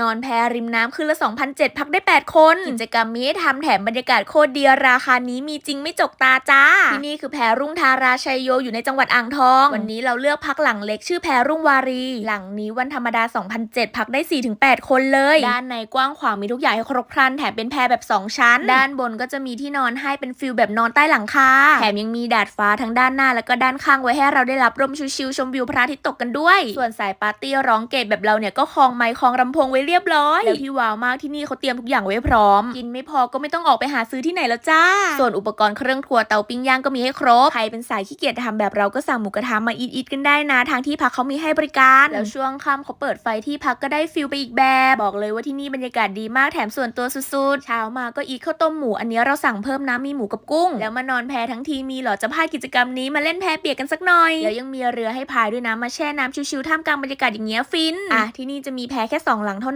นอนแพริมน้ำคืนละ 2,007พักได้ 8 คน กิจกรรมมีให้ทำแถมบรรยากาศโคตรดีราคานี้มีจริงไม่จกตาจ้า ที่นี่คือแพรุ่งทาราชัยโยอยู่ในจังหวัดอ่างทอง วันนี้เราเลือกพักหลังเล็กชื่อแพรุ่งวารี หลังนี้วันธรรมดา 2,007พักได้ 4-8 คนเลย ด้านในกว้างขวางมีทุกอย่างให้ครบครันแถมเป็นแพแบบ 2 ชั้น ด้านบนก็จะมีที่นอนให้เป็นฟิลแบบนอนใต้หลังคาแถมยังมีดาดฟ้าทั้งด้านหน้าแล้วก็ด้านข้างไว้ให้เราได้รับลมชิวๆชมวิวพระอาทิตย์ตกกันด้วย ส่วนสายปาร์ตี้ร้องเกตแบบเราเนี่ยก็คลองไมค์คลองลำโพงไว้เรียบร้อย แล้วที่ว้าวมากที่นี่เขาเตรียมทุกอย่างไว้พร้อม กินไม่พอก็ไม่ต้องออกไปหาซื้อที่ไหนแล้วจ้า ส่วนอุปกรณ์เครื่องครัวเตาปิ้งย่างก็มีให้ครบ ใครเป็นสายขี้เกียจทำแบบเราก็สั่งหมูกระทะมาอีทๆกันได้นะ ทางที่พักเขามีให้บริการ แล้วช่วงค่ำเขาเปิดไฟที่พักก็ได้ฟิลไปอีกแบบ บอกเลยว่าที่นี่บรรยากาศดีมากแถมส่วนตัวสุดๆ เช้ามาก็อีทข้าวต้มหมู อันนี้เราสั่งเพิ่มนะมีหมูกับกุ้ง แล้วมานอนแพทั้งทีมีเหรอจะพลาดกิจกรรมนี้มาเล่นแพเปียกกันสักหน่อย แล้วยังมีเรือให้พายด้วยนะมาแช่น้ำชิวๆท่ามกลางบรรยากาศอย่างเงี้ยฟินอะที่นี่จะมีแพแค่สองหลังเท่านั้น